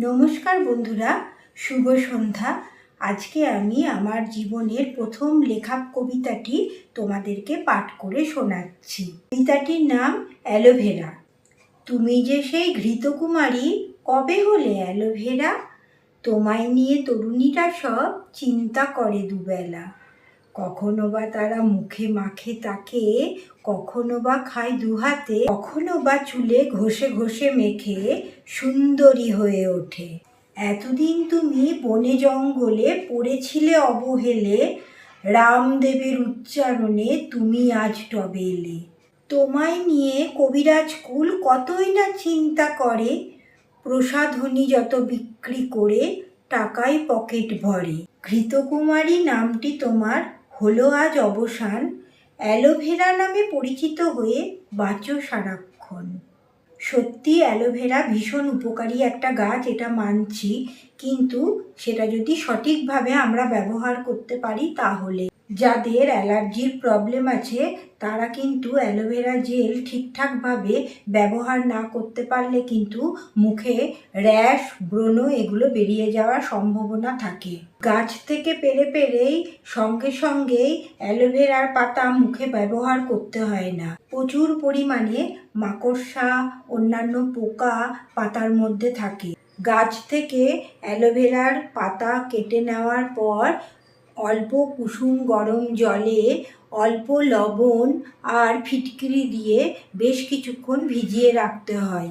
নমস্কার বন্ধুরা, শুভ সন্ধ্যা। আজকে আমি আমার জীবনের প্রথম লেখা কবিতাটি তোমাদেরকে পাঠ করে শোনাচ্ছি। কবিতাটির নাম অ্যালোভেরা। তুমি যে সেই ঘৃতকুমারী কবে হলে অ্যালোভেরা? তোমায় নিয়ে তরুণীরা সব চিন্তা করে দুবেলা। কখনো বা তারা মুখে মাখে তাকে, কখনো বা খায় দুহাতে, কখনো বা চুলে ঘষে ঘষে মেখে সুন্দরী হয়ে ওঠে। এতদিন তুমি বনে জঙ্গলে পড়েছিলে অবহেলে, রামদেবের উচ্চারণে তুমি আজ টবে এলে। তোমায় নিয়ে কবিরাজ কুল কতই না চিন্তা করে, প্রসাধনী যত বিক্রি করে টাকায় পকেট ভরে। ঘৃতকুমারী নামটি তোমার হলো আজ অবসান, অ্যালোভেরা নামে পরিচিত হয়ে বাঁচো সারাক্ষণ। সত্যি অ্যালোভেরা ভীষণ উপকারী একটা গাছ, এটা মানছি, কিন্তু সেটা যদি সঠিকভাবে আমরা ব্যবহার করতে পারি তাহলে। যাদের অ্যালার্জির প্রবলেম আছে, তারা কিন্তু অ্যালোভেরা জেল ঠিকঠাকভাবে ব্যবহার না করতে পারলে কিন্তু মুখে র্যাশ, ব্রণ এগুলো বেরিয়ে যাওয়ার সম্ভাবনা থাকে। গাছ থেকে পেরে পেরেই সঙ্গে সঙ্গেই অ্যালোভেরার পাতা মুখে ব্যবহার করতে হয় না। প্রচুর পরিমাণে মাকড়সা, অন্যান্য পোকা পাতার মধ্যে থাকে। গাছ থেকে অ্যালোভেরার পাতা কেটে নেওয়ার পর অল্প কুসুম গরম জলে অল্প লবণ আর ফিটকিরি দিয়ে বেশ কিছুক্ষণ ভিজিয়ে রাখতে হয়।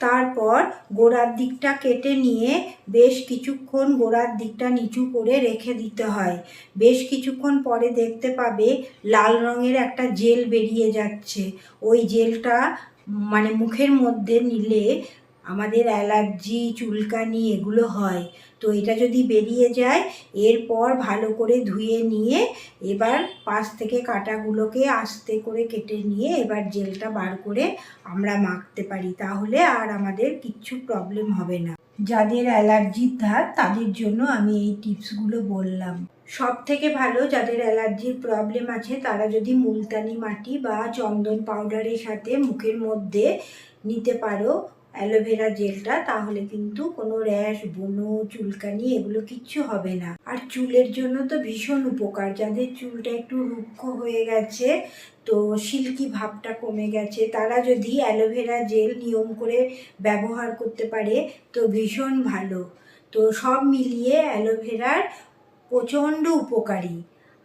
তারপর গোড়ার দিকটা কেটে নিয়ে বেশ কিছুক্ষণ গোড়ার দিকটা নিচু করে রেখে দিতে হয়। বেশ কিছুক্ষণ পরে দেখতে পাবে লাল রঙের একটা জেল বেরিয়ে যাচ্ছে। ওই জেলটা মানে মুখের মধ্যে নিলে আমাদের অ্যালার্জি, চুলকানি এগুলো হয়। তো এটা যদি বেরিয়ে যায়, এরপর ভালো করে ধুয়ে নিয়ে এবার পাশ থেকে কাটাগুলোকে আস্তে করে কেটে নিয়ে এবার জেলটা বার করে আমরা মাখতে পারি। তাহলে আর আমাদের কিচ্ছু প্রবলেম হবে না। যাদের অ্যালার্জির ধার, তাদের জন্য আমি এই টিপসগুলো বললাম। সব থেকে ভালো যাদের অ্যালার্জির প্রবলেম আছে, তারা যদি মুলতানি মাটি বা চন্দন পাউডারের সাথে মুখের মধ্যে নিতে পারো অ্যালোভেরা জেলটা, তাহলে কিন্তু কোনো র্যাশ, বনো, চুলকানি এগুলো কিচ্ছু হবে না। আর চুলের জন্য তো ভীষণ উপকার, যাদের চুলটা একটু রুক্ষ হয়ে গেছে, তো সিল্কি ভাবটা কমে গেছে, তারা যদি অ্যালোভেরা জেল নিয়ম করে ব্যবহার করতে পারে, তো ভীষণ ভালো। তো সব মিলিয়ে অ্যালোভেরার প্রচণ্ড উপকারী।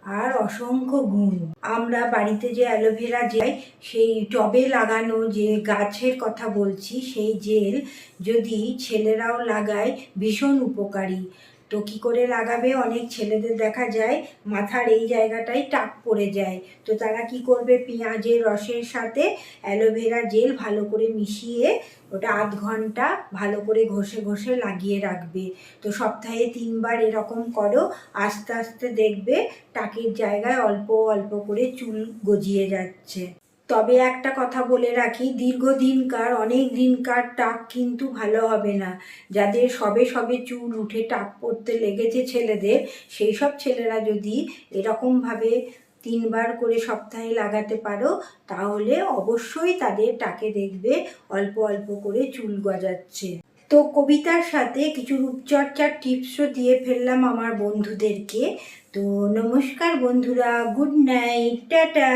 আর অসংখ্য গুণ। আমরা বাড়িতে যে অ্যালোভেরা যাই সেই টবে লাগানো যে গাছের কথা বলছি, সেই জেল যদি ছেলেরাও লাগায়, ভীষণ উপকারী। তো কী করে লাগাবে, অনেক ছেলেদের দেখা যায় মাথার এই জায়গাটাই টাক পড়ে যায়। তো তারা কি করবে? পেঁয়াজের রসের সাথে অ্যালোভেরা জেল ভালো করে মিশিয়ে ওটা আধ ঘণ্টা ভালো করে ঘষে ঘষে লাগিয়ে রাখবে। তো সপ্তাহে তিনবার এরকম করো, আস্তে আস্তে দেখবে টাকের জায়গায় অল্প অল্প করে চুল গজিয়ে যাচ্ছে। তবে একটা কথা বলে রাখি, দীর্ঘদিনকার অনেক দিনকার টাক কিন্তু ভালো হবে না। যাদের সবে সবে চুল উঠে টাক পড়তে লেগেছে ছেলেদের, সেই সব ছেলেরা যদি এরকমভাবে তিনবার করে সপ্তাহে লাগাতে পারো, তাহলে অবশ্যই তাদের টাকে দেখবে অল্প অল্প করে চুল গজাচ্ছে। তো কবিতার সাথে কিছু রূপচর্চার টিপসও দিয়ে ফেললাম আমার বন্ধুদেরকে। তো নমস্কার বন্ধুরা, গুড নাইট, টাটা!